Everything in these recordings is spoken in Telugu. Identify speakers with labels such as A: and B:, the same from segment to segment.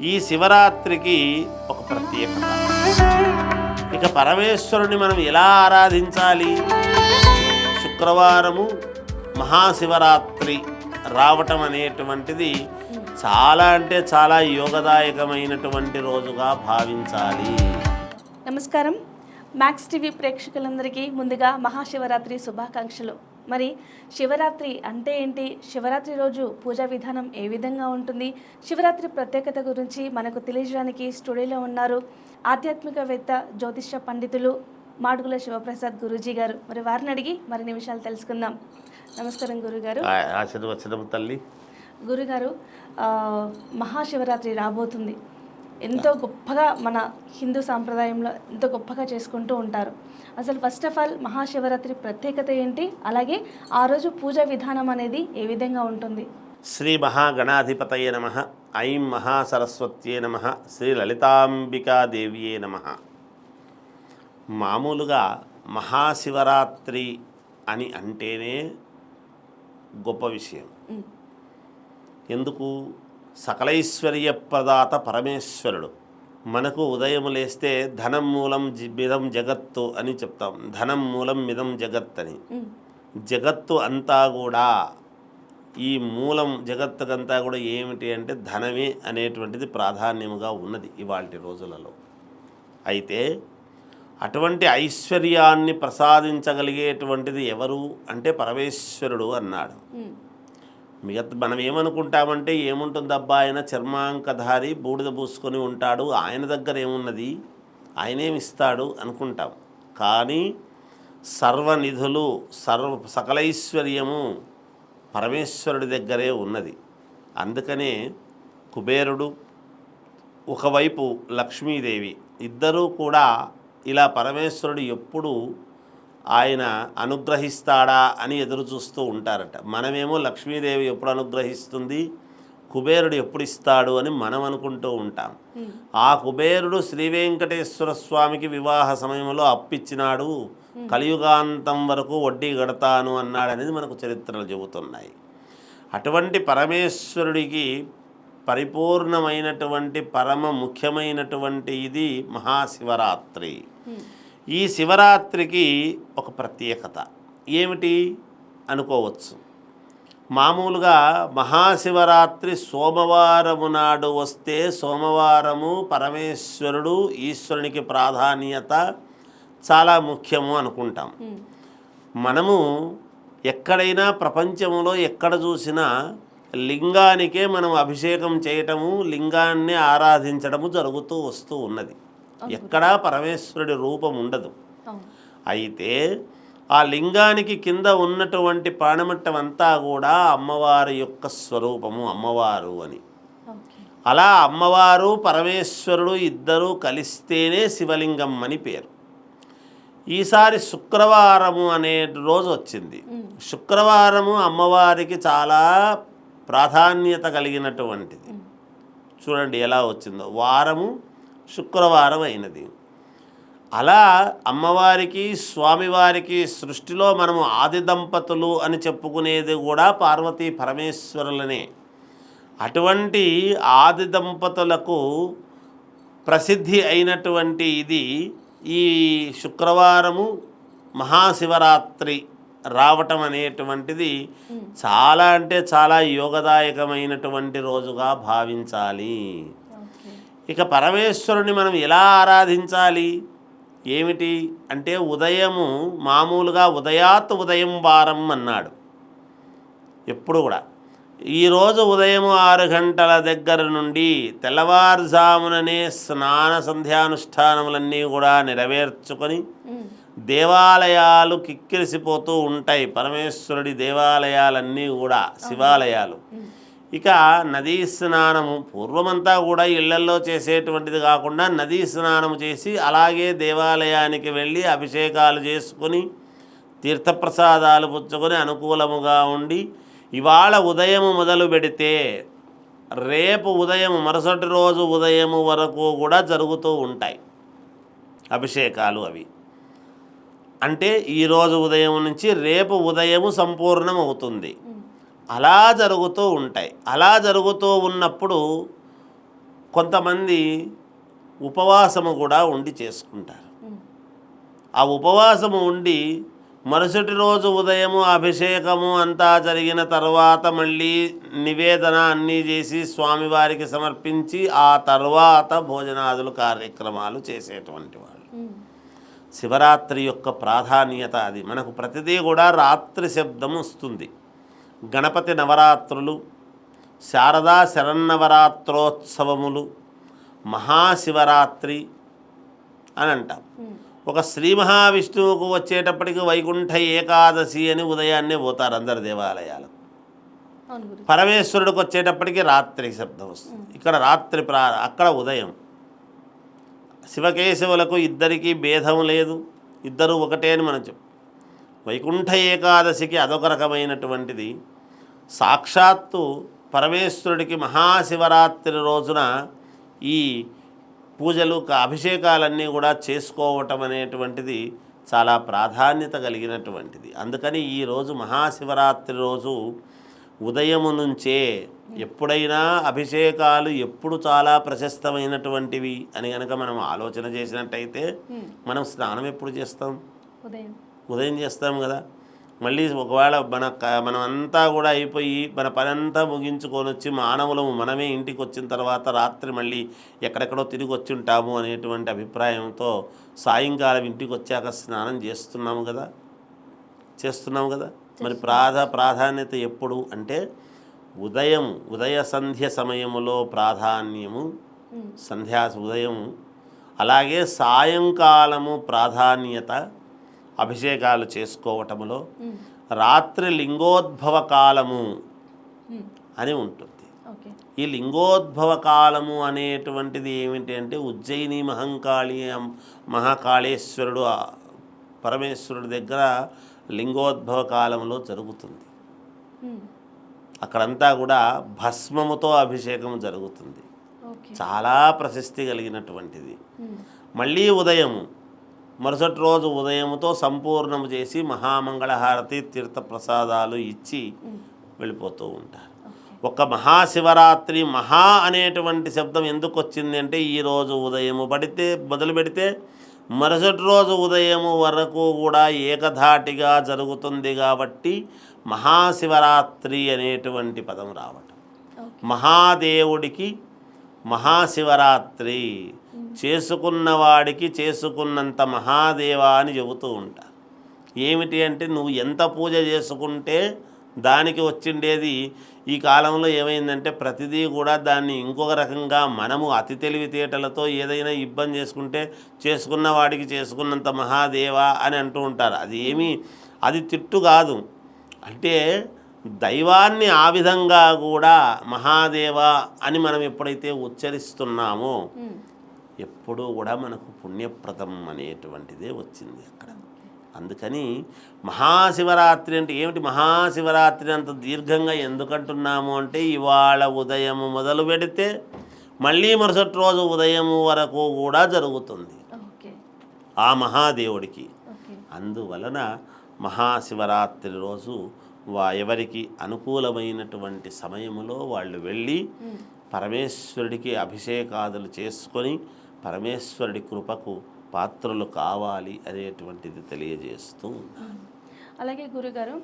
A: ఈ శివరాత్రికి ఒక ప్రత్యేకత. ఇక పరమేశ్వరుని మనం ఎలా ఆరాధించాలి? శుక్రవారము మహాశివరాత్రి రావటం అనేటువంటిది చాలా అంటే చాలా యోగదాయకమైనటువంటి రోజుగా భావించాలి.
B: నమస్కారం. మ్యాక్స్ టీవీ ప్రేక్షకులందరికీ ముందుగా మహాశివరాత్రి శుభాకాంక్షలు. మరి శివరాత్రి అంటే ఏంటి? శివరాత్రి రోజు పూజా విధానం ఏ విధంగా ఉంటుంది? శివరాత్రి ప్రత్యేకత గురించి మనకు తెలియజేయడానికి స్టూడియోలో ఉన్నారు ఆధ్యాత్మికవేత్త జ్యోతిష పండితులు మాడుగుల శివప్రసాద్ గురూజీ గారు. మరి వారిని అడిగి మరిన్ని విషయాలు తెలుసుకుందాం. నమస్కారం గురుగారు.
A: తల్లి.
B: గురుగారు మహాశివరాత్రి రాబోతుంది. ఎంతో గొప్పగా మన హిందూ సాంప్రదాయంలో ఎంతో గొప్పగా చేసుకుంటూ ఉంటారు. అసలు ఫస్ట్ ఆఫ్ ఆల్ మహాశివరాత్రి ప్రత్యేకత ఏంటి? అలాగే ఆ రోజు పూజా విధానం అనేది ఏ విధంగా ఉంటుంది?
A: శ్రీ మహాగణాధిపతయే నమ. ఐం మహాసరస్వత్యే నమ. శ్రీ లలితాంబికాదేవ్యే నమ. మామూలుగా మహాశివరాత్రి అని అంటేనే గొప్ప విషయం. ఎందుకు? సకలైశ్వర్య ప్రదాత పరమేశ్వరుడు. మనకు ఉదయం లేస్తే ధనం మూలం మిదం జగత్తు అని చెప్తాం. ధనం మూలం మిదం జగత్ అని. జగత్తు అంతా కూడా ఈ మూలం జగత్తుకంతా కూడా ఏమిటి అంటే ధనమే అనేటువంటిది ప్రాధాన్యముగా ఉన్నది ఇవాళ రోజులలో. అయితే అటువంటి ఐశ్వర్యాన్ని ప్రసాదించగలిగేటువంటిది ఎవరు అంటే పరమేశ్వరుడు అన్నాడు. మిగతా మనం ఏమనుకుంటామంటే ఏముంటుందబ్బా ఆయన చర్మాంకధారి బూడిద పూసుకొని ఉంటాడు ఆయన దగ్గర ఏమున్నది? ఆయనేమిస్తాడు అనుకుంటాం. కానీ సర్వనిధులు సర్వ సకలైశ్వర్యము పరమేశ్వరుడి దగ్గరే ఉన్నది. అందుకనే కుబేరుడు ఒకవైపు లక్ష్మీదేవి ఇద్దరూ కూడా ఇలా పరమేశ్వరుడు ఎప్పుడు ఆయన అనుగ్రహిస్తాడా అని ఎదురు చూస్తూ ఉంటారట. మనమేమో లక్ష్మీదేవి ఎప్పుడు అనుగ్రహిస్తుంది? కుబేరుడు ఎప్పుడు ఇస్తాడు అని మనం అనుకుంటూ ఉంటాం.
B: ఉమ్,
A: ఆ కుబేరుడు శ్రీ వెంకటేశ్వర స్వామికి వివాహ సమయంలో అప్పిచ్చినాడు. కలియుగాంతం వరకు వడ్డీ కడతాను అన్నాడు అనేది మనకు చరిత్రలు చెబుతున్నాయి. అటువంటి పరమేశ్వరుడికి పరిపూర్ణమైనటువంటి పరమ ముఖ్యమైనటువంటి ఇది మహాశివరాత్రి.
B: ఉమ్,
A: ఈ శివరాత్రికి ఒక ప్రత్యేకత. ఏమిటి? అనుకోవచ్చు. మామూలుగా మహాశివరాత్రి సోమవారము నాడు వస్తే సోమవారము పరమేశ్వరుడు ఈశ్వరునికి ప్రాధాన్యత చాలా ముఖ్యము అనుకుంటాం. మనము ఎక్కడైనా ప్రపంచంలో ఎక్కడ చూసినా లింగానికే మనం అభిషేకం చేయటము లింగాన్ని ఆరాధించడము జరుగుతూ వస్తూ ఉన్నది. ఎక్కడా పరమేశ్వరుడి రూపం ఉండదు. అయితే ఆ లింగానికి కింద ఉన్నటువంటి పాణమట్టం అంతా కూడా అమ్మవారి యొక్క స్వరూపము అమ్మవారు అని. అలా అమ్మవారు పరమేశ్వరుడు ఇద్దరూ కలిస్తేనే శివలింగం అని పేరు. ఈసారి శుక్రవారము అనే రోజు వచ్చింది. శుక్రవారము అమ్మవారికి చాలా ప్రాధాన్యత కలిగినటువంటిది. చూడండి ఎలా వచ్చిందో. వారము శుక్రవారం అయినది అలా అమ్మవారికి స్వామివారికి సృష్టిలో మనము ఆది దంపతులు అని చెప్పుకునేది కూడా పార్వతీ పరమేశ్వరులనే. అటువంటి ఆది దంపతులకు ప్రసిద్ధి అయినటువంటి ఇది ఈ శుక్రవారము మహాశివరాత్రి రావటం అనేటువంటిది చాలా అంటే చాలా యోగదాయకమైనటువంటి రోజుగా భావించాలి. ఇక పరమేశ్వరుని మనం ఎలా ఆరాధించాలి? ఏమిటి? అంటే ఉదయము మామూలుగా ఉదయాత్ ఉదయం వారం అన్నాడు. ఎప్పుడు కూడా. ఈరోజు ఉదయం ఆరు గంటల దగ్గర నుండి తెల్లవారుజాముననే స్నాన సంధ్యానుష్ఠానములన్నీ కూడా నెరవేర్చుకొని దేవాలయాలు కిక్కిరిసిపోతూ ఉంటాయి. పరమేశ్వరుడి దేవాలయాలన్నీ కూడా శివాలయాలు. ఇక నదీ స్నానము పూర్వమంతా కూడా ఇళ్ళల్లో చేసేటువంటిది కాకుండా నదీ స్నానము చేసి అలాగే దేవాలయానికి వెళ్ళి అభిషేకాలు చేసుకొని తీర్థప్రసాదాలు పుచ్చుకొని అనుకూలముగా ఉండి ఇవాళ ఉదయం మొదలు పెడితే రేపు ఉదయం మరుసటి రోజు ఉదయం వరకు కూడా జరుగుతూ ఉంటాయి అభిషేకాలు అవి. అంటే ఈరోజు ఉదయం నుంచి రేపు ఉదయము సంపూర్ణం అవుతుంది అలా జరుగుతూ ఉంటాయి అలా జరుగుతూ ఉన్నప్పుడు కొంతమంది ఉపవాసము కూడా ఉండి చేసుకుంటారు. ఆ ఉపవాసము ఉండి మరుసటి రోజు ఉదయము అభిషేకము అంతా జరిగిన తర్వాత మళ్ళీ నివేదన అన్నీ చేసి స్వామివారికి సమర్పించి ఆ తర్వాత భోజనాదులు కార్యక్రమాలు చేసేటువంటి వాళ్ళు. శివరాత్రి యొక్క ప్రాధాన్యత అది మనకు ప్రతిదీ కూడా రాత్రి శబ్దం వస్తుంది గణపతి నవరాత్రులు శారదా శరన్నవరాత్రోత్సవములు మహాశివరాత్రి అని అంటాం. ఒక శ్రీ మహావిష్ణువుకు వచ్చేటప్పటికి వైకుంఠ ఏకాదశి అని ఉదయాన్నే పోతారు అందరు దేవాలయాలు.
B: అవును గురు
A: పరమేశ్వరుడికి వచ్చేటప్పటికి రాత్రి శబ్దం వస్తుంది. ఇక్కడ రాత్రి ప్రా అక్కడ ఉదయం. శివకేశవులకు ఇద్దరికీ భేదం లేదు. ఇద్దరు ఒకటే అని మనం చెప్పు వైకుంఠ ఏకాదశికి అదొక రకమైనటువంటిది. సాక్షాత్తు పరమేశ్వరుడికి మహాశివరాత్రి రోజున ఈ పూజలు అభిషేకాలన్నీ కూడా చేసుకోవటం అనేటువంటిది చాలా ప్రాధాన్యత కలిగినటువంటిది. అందుకని ఈరోజు మహాశివరాత్రి రోజు ఉదయము నుంచే ఎప్పుడైనా అభిషేకాలు ఎప్పుడు చాలా ప్రశస్తమైనటువంటివి అని కనుక మనం ఆలోచన చేసినట్టయితే. మనం స్నానం ఎప్పుడు చేస్తాం?
B: ఉదయం.
A: ఉదయం చేస్తాం కదా. మళ్ళీ ఒకవేళ మన క- మనం అంతా కూడా అయిపోయి మన పని అంతా ముగించుకొని వచ్చి మానవులము మనమే ఇంటికి వచ్చిన తర్వాత రాత్రి మళ్ళీ ఎక్కడెక్కడో తిరిగి వచ్చి ఉంటాము అనేటువంటి అభిప్రాయంతో సాయంకాలం ఇంటికి వచ్చాక స్నానం చేస్తున్నాము కదా? చేస్తున్నాము కదా? మరి ప్రాధ ప్రాధాన్యత ఎప్పుడు అంటే ఉదయం ఉదయ సంధ్య సమయములో ప్రాధాన్యము. సంధ్యా ఉదయం అలాగే సాయంకాలము ప్రాధాన్యత అభిషేకాలు చేసుకోవటములో. రాత్రి లింగోద్భవ కాలము. అని ఉంటుంది ఈ లింగోద్భవ కాలము అనేటువంటిది ఏమిటి అంటే ఉజ్జయిని మహంకాళి మహాకాళేశ్వరుడు పరమేశ్వరుడి దగ్గర లింగోద్భవ కాలంలో జరుగుతుంది. అక్కడంతా కూడా భస్మముతో అభిషేకం జరుగుతుంది చాలా ప్రశస్తి కలిగినటువంటిది. మళ్ళీ ఉదయము మరుసటి రోజు ఉదయముతో సంపూర్ణము చేసి మహామంగళహారతి తీర్థప్రసాదాలు ఇచ్చి
B: ఉమ్.
A: వెళ్ళిపోతూ ఉంటారు. ఒక మహాశివరాత్రి మహా అనేటువంటి శబ్దం ఎందుకు వచ్చింది అంటే ఈరోజు ఉదయము పడితే మొదలు పెడితే మరుసటి రోజు ఉదయము వరకు కూడా ఏకధాటిగా జరుగుతుంది కాబట్టి మహాశివరాత్రి అనేటువంటి పదం రావటం. మహాదేవుడికి మహాశివరాత్రి చేసుకున్న వాడికి చేసుకున్నంత మహాదేవా అని చెబుతూ ఉంటారు ఏమిటి అంటే నువ్వు ఎంత పూజ చేసుకుంటే దానికి వచ్చిండేది ఈ కాలంలో ఏమైందంటే ప్రతిదీ కూడా దాన్ని ఇంకొక రకంగా మనము అతి తెలివితేటలతో ఏదైనా ఇబ్బంది చేసుకుంటే చేసుకున్న వాడికి చేసుకున్నంత మహాదేవా అని అంటూ ఉంటారు. అది ఏమీ అది తిట్టు కాదు. అంటే దైవాన్ని ఆ విధంగా కూడా మహాదేవ అని మనం ఎప్పుడైతే ఉచ్చరిస్తున్నామో ఎప్పుడూ కూడా మనకు పుణ్యప్రదం అనేటువంటిదే వచ్చింది అక్కడ. అందుకని మహాశివరాత్రి అంటే ఏమిటి? మహాశివరాత్రి అంత దీర్ఘంగా ఎందుకంటున్నాము అంటే ఇవాళ ఉదయము మొదలు పెడితే మళ్ళీ మరుసటి రోజు ఉదయము వరకు కూడా జరుగుతుంది. ఆ మహాదేవుడికి. అందువలన మహాశివరాత్రి రోజు వా ఎవరికి అనుకూలమైనటువంటి సమయములో వాళ్ళు వెళ్ళి. పరమేశ్వరుడికి అభిషేకాదులు చేసుకొని పరమేశ్వరుడి కృపకు పాత్రలు కావాలి అనేటువంటిది తెలియజేస్తూ
B: అలాగే గురుగారు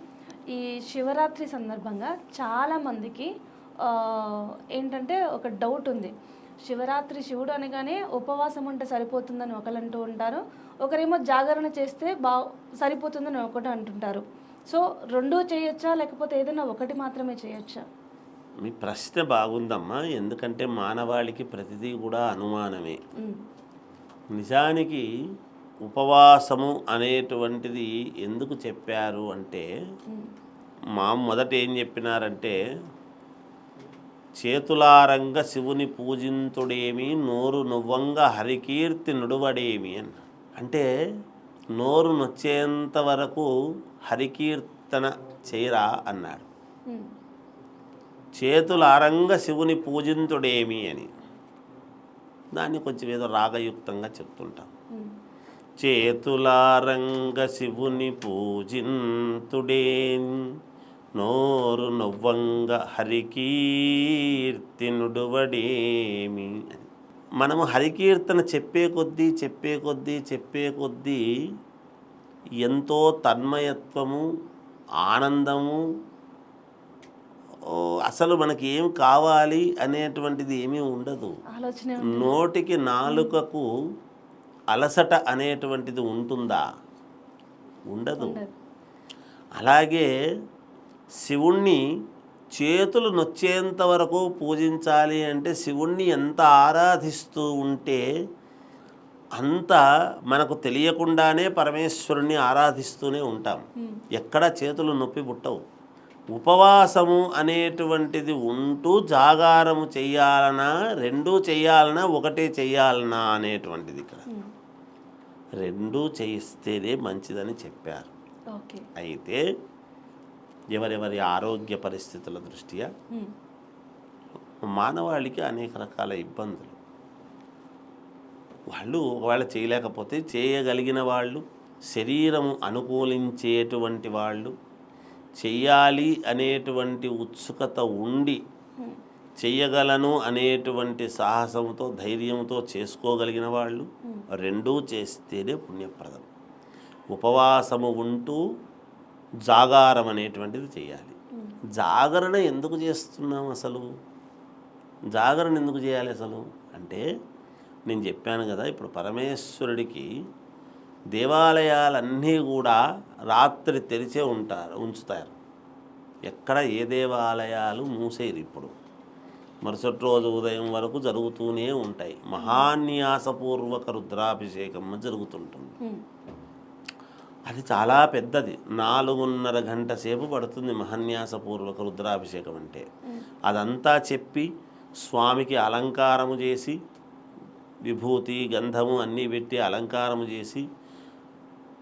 B: ఈ శివరాత్రి సందర్భంగా చాలామందికి ఏంటంటే ఒక డౌట్ ఉంది. శివరాత్రి శివుడు అనగానే ఉపవాసం ఉంటే సరిపోతుందని ఒకరు అంటూ ఉంటారు. ఒకరేమో జాగరణ చేస్తే బా సరిపోతుందని ఒకటి అంటుంటారు సో రెండూ చేయొచ్చా? లేకపోతే ఏదైనా ఒకటి మాత్రమే చేయొచ్చా?
A: మీ ప్రశ్న బాగుందమ్మా. ఎందుకంటే మానవాళికి ప్రతిదీ కూడా అనుమానమే. నిజానికి ఉపవాసము అనేటువంటిది ఎందుకు చెప్పారు అంటే మా మొదట ఏం చెప్పినారంటే చేతులారంగ శివుని పూజింతుడేమి నోరు నువ్వంగ హరికీర్తి నుడువడేమి అని అంటే నోరు నొచ్చేంత వరకు హరికీర్తన చేయరా అన్నాడు చేతులారంగ శివుని పూజింతుడేమి అని. దాన్ని కొంచెం ఏదో రాగయుక్తంగా చెప్తుంటాం. చేతులారంగ శివుని పూజింతుడే? నోరు నవ్వంగ హరికీర్తి నుడువడేమి అని. మనము హరికీర్తన చెప్పే కొద్దీ చెప్పే కొద్దీ చెప్పే కొద్దీ ఎంతో తన్మయత్వము ఆనందము అసలు మనకి ఏం కావాలి అనేటువంటిది ఏమీ ఉండదు. నోటికి నాలుకకు అలసట అనేటువంటిది ఉంటుందా? ఉండదు.
B: ఉండదు.
A: అలాగే శివుణ్ణి చేతులు నొచ్చేంత వరకు పూజించాలి అంటే శివుణ్ణి ఎంత ఆరాధిస్తూ ఉంటే అంత మనకు తెలియకుండానే పరమేశ్వరుణ్ణి ఆరాధిస్తూనే ఉంటాం. ఎక్కడ చేతులు నొప్పి పుట్టవు. ఉపవాసము అనేటువంటిది ఉంటూ జాగారము చెయ్యాలనా రెండూ చెయ్యాలనా ఒకటే చెయ్యాలనా అనేటువంటిది ఇక్కడ. రెండూ చేయిస్తేనే మంచిదని చెప్పారు
B: ఓకే
A: అయితే ఎవరెవరి ఆరోగ్య పరిస్థితుల దృష్ట్యా. మానవాళికి అనేక రకాల ఇబ్బందులు వాళ్ళు ఒకవేళ చేయలేకపోతే చేయగలిగిన వాళ్ళు శరీరము అనుకూలించేటువంటి వాళ్ళు చెయ్యాలి అనేటువంటి ఉత్సుకత ఉండి చెయ్యగలను అనేటువంటి సాహసంతో ధైర్యంతో చేసుకోగలిగిన వాళ్ళు రెండూ చేస్తేనే పుణ్యప్రదం. ఉపవాసము ఉంటూ జాగారం అనేటువంటిది చేయాలి జాగరణ ఎందుకు చేస్తున్నాం అసలు? జాగరణ ఎందుకు చేయాలి అసలు? అంటే నేను చెప్పాను కదా ఇప్పుడు పరమేశ్వరుడికి దేవాలయాలన్నీ కూడా రాత్రి తెరిచే ఉంటారు ఉంచుతారు. ఎక్కడ ఏ దేవాలయాలు మూసేరు ఇప్పుడు. మరుసటి రోజు ఉదయం వరకు జరుగుతూనే ఉంటాయి. మహాన్యాసపూర్వక రుద్రాభిషేకం జరుగుతుంటుంది. అది చాలా పెద్దది. నాలుగున్నర గంట సేపు పడుతుంది మహన్యాసపూర్వక రుద్రాభిషేకం అంటే. అదంతా చెప్పి స్వామికి అలంకారము చేసి విభూతి గంధము అన్నీ పెట్టి అలంకారము చేసి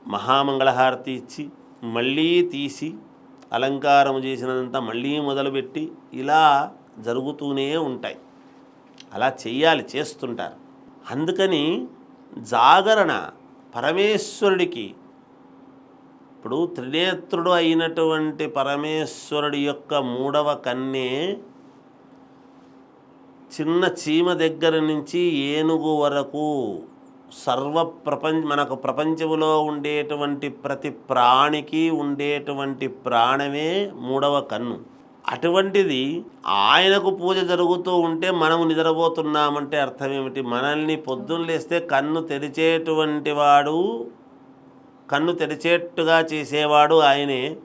A: మహామంగళహారతి ఇచ్చి మళ్ళీ తీసి అలంకారం చేసినంతా మళ్ళీ మొదలుపెట్టి ఇలా జరుగుతూనే ఉంటాయి. అలా చెయ్యాలి చేస్తుంటారు. అందుకని జాగరణ పరమేశ్వరుడికి ఇప్పుడు త్రినేత్రుడు అయినటువంటి పరమేశ్వరుడి యొక్క మూడవ కన్నే చిన్న చీమ దగ్గర నుంచి ఏనుగు వరకు సర్వ ప్రపంచ మనకు ప్రపంచంలో ఉండేటువంటి ప్రతి ప్రాణికి ఉండేటువంటి ప్రాణమే మూడవ కన్ను. అటువంటిది ఆయనకు పూజ జరుగుతూ ఉంటే మనము నిద్రపోతున్నామంటే అర్థం ఏమిటి మనల్ని పొద్దున్న లేస్తే కన్ను తెరిచేటువంటి వాడు కన్ను తెరిచేట్టుగా చేసేవాడు ఆయనే.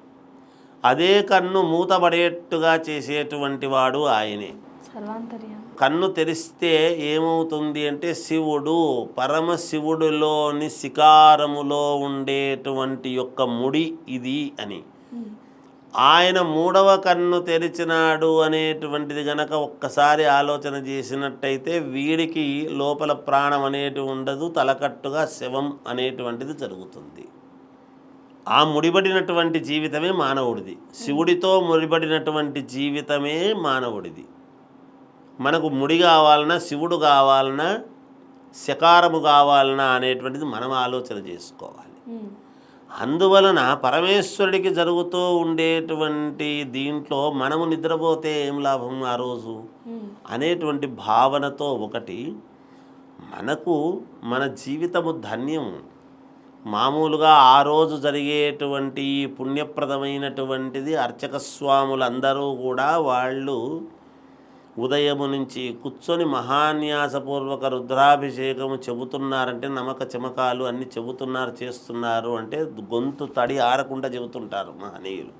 A: అదే కన్ను మూతబడేట్టుగా చేసేటువంటి వాడు ఆయనే.
B: సర్వాంతర్యం.
A: కన్ను తెరిస్తే ఏమవుతుంది అంటే శివుడు పరమశివుడిలోని శికారములో ఉండేటువంటి యొక్క ముడి ఇది అని. ఆయన మూడవ కన్ను తెరిచినాడు అనేటువంటిది గనక ఒక్కసారి ఆలోచన చేసినట్టయితే వీడికి లోపల ప్రాణం అనేటివి ఉండదు తలకట్టుగా శవం అనేటువంటిది జరుగుతుంది. ఆ ముడిపడినటువంటి జీవితమే మానవుడిది. శివుడితో ముడిపడినటువంటి జీవితమే మానవుడిది. మనకు ముడి కావాలన్నా శివుడు కావాలన్నా శకారము కావాలన్నా అనేటువంటిది మనం ఆలోచన చేసుకోవాలి. అందువలన పరమేశ్వరుడికి జరుగుతూ ఉండేటువంటి దీంట్లో మనము నిద్రపోతే ఏం లాభం ఆ రోజు. అనేటువంటి భావనతో ఒకటి మనకు మన జీవితము ధన్యం మామూలుగా ఆ రోజు జరిగేటువంటి పుణ్యప్రదమైనటువంటిది అర్చక స్వాములందరూ కూడా వాళ్ళు ఉదయము నుంచి కూర్చొని మహాన్యాసపూర్వక రుద్రాభిషేకము చెబుతున్నారంటే నమక చమకాలు అన్ని చెబుతున్నారు చేస్తున్నారు అంటే గొంతు తడి ఆరకుండా చెబుతుంటారు మహనీయులు.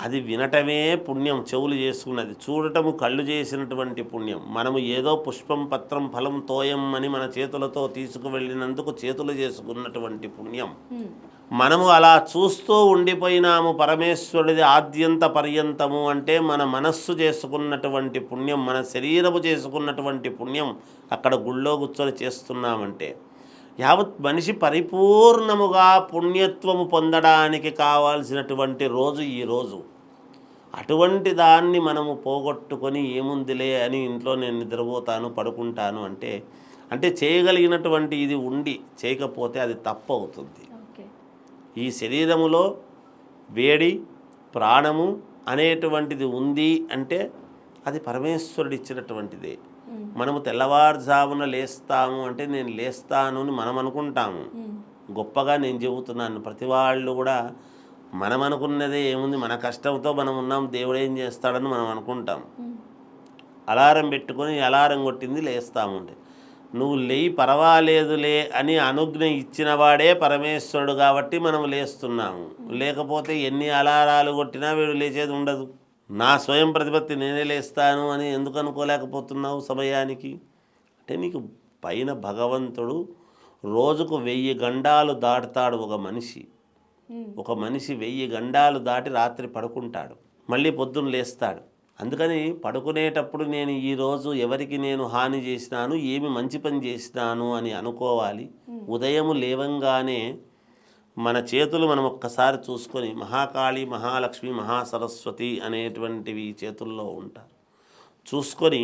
A: అది వినటమే పుణ్యం చెవులు చేసుకున్నది చూడటము కళ్ళు చేసినటువంటి పుణ్యం మనము ఏదో పుష్పం పత్రం ఫలం తోయం అని మన చేతులతో తీసుకువెళ్ళినందుకు చేతులు చేసుకున్నటువంటి పుణ్యం. మనము అలా చూస్తూ ఉండిపోయినాము పరమేశ్వరుడిది ఆద్యంత పర్యంతము అంటే మన మనస్సు చేసుకున్నటువంటి పుణ్యం మన శరీరము చేసుకున్నటువంటి పుణ్యం అక్కడ గుళ్ళో కూర్చొని చేస్తున్నామంటే. యావత్ మనిషి పరిపూర్ణముగా పుణ్యత్వము పొందడానికి కావాల్సినటువంటి రోజు ఈ రోజు. అటువంటి దాన్ని మనము పోగొట్టుకొని ఏముందిలే అని ఇంట్లో నేను నిద్రపోతాను పడుకుంటాను అంటే అంటే చేయగలిగినటువంటి ఇది ఉండి చేయకపోతే అది తప్పు అవుతుంది ఈ శరీరములో వేడి ప్రాణము అనేటువంటిది ఉంది అంటే అది పరమేశ్వరుడు ఇచ్చినటువంటిదే. మనము తెల్లవారుజామున లేస్తాము అంటే నేను లేస్తాను అని మనం అనుకుంటాము. గొప్పగా నేను చెబుతున్నాను. ప్రతి వాళ్ళు కూడా మనం అనుకున్నదే ఏముంది? మన కష్టంతో మనం ఉన్నాం. దేవుడు ఏం చేస్తాడని మనం అనుకుంటాం. అలారం పెట్టుకొని అలారం కొట్టింది లేస్తాముండే నువ్వు లేయి పర్వాలేదులే అని అనుజ్ఞ ఇచ్చిన వాడే పరమేశ్వరుడు కాబట్టి మనం లేస్తున్నాము. లేకపోతే ఎన్ని అలారాలు కొట్టినా వీడు లేచేది ఉండదు. నా స్వయం ప్రతిపత్తి నేనే లేస్తాను అని ఎందుకు అనుకోలేకపోతున్నావు సమయానికి? అంటే నీకు పైన భగవంతుడు రోజుకు వెయ్యి గండాలు దాటుతాడు ఒక మనిషి. ఒక మనిషి వెయ్యి గండాలు దాటి రాత్రి పడుకుంటాడు. మళ్ళీ పొద్దున్న లేస్తాడు. అందుకని పడుకునేటప్పుడు నేను ఈరోజు ఎవరికి నేను హాని చేసినాను ఏమి మంచి పని చేసినాను అని అనుకోవాలి. ఉదయం లేవంగానే మన చేతులు మనం ఒక్కసారి చూసుకొని మహాకాళి మహాలక్ష్మి మహాసరస్వతి అనేటువంటివి చేతుల్లో ఉంటారు చూసుకొని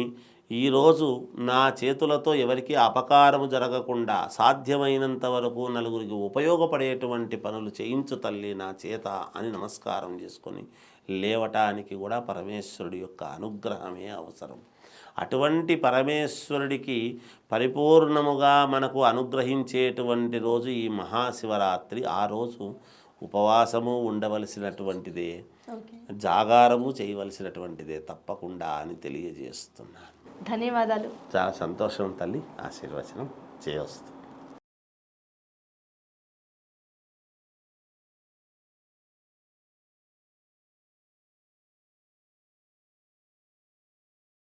A: ఈరోజు నా చేతులతో ఎవరికి అపకారము జరగకుండా సాధ్యమైనంత వరకు నలుగురికి ఉపయోగపడేటువంటి పనులు చేయించు తల్లి నా చేత అని నమస్కారం చేసుకొని లేవటానికి కూడా పరమేశ్వరుడి యొక్క అనుగ్రహమే అవసరం. అటువంటి పరమేశ్వరుడికి పరిపూర్ణముగా మనకు అనుగ్రహించేటువంటి రోజు ఈ మహాశివరాత్రి. ఆ రోజు ఉపవాసము ఉండవలసినటువంటిదే జాగారము చేయవలసినటువంటిదే తప్పకుండా అని తెలియజేస్తున్నాను.
B: ధన్యవాదాలు.
A: చాలా సంతోషం తల్లి. ఆశీర్వచనం చేయవస్తుంది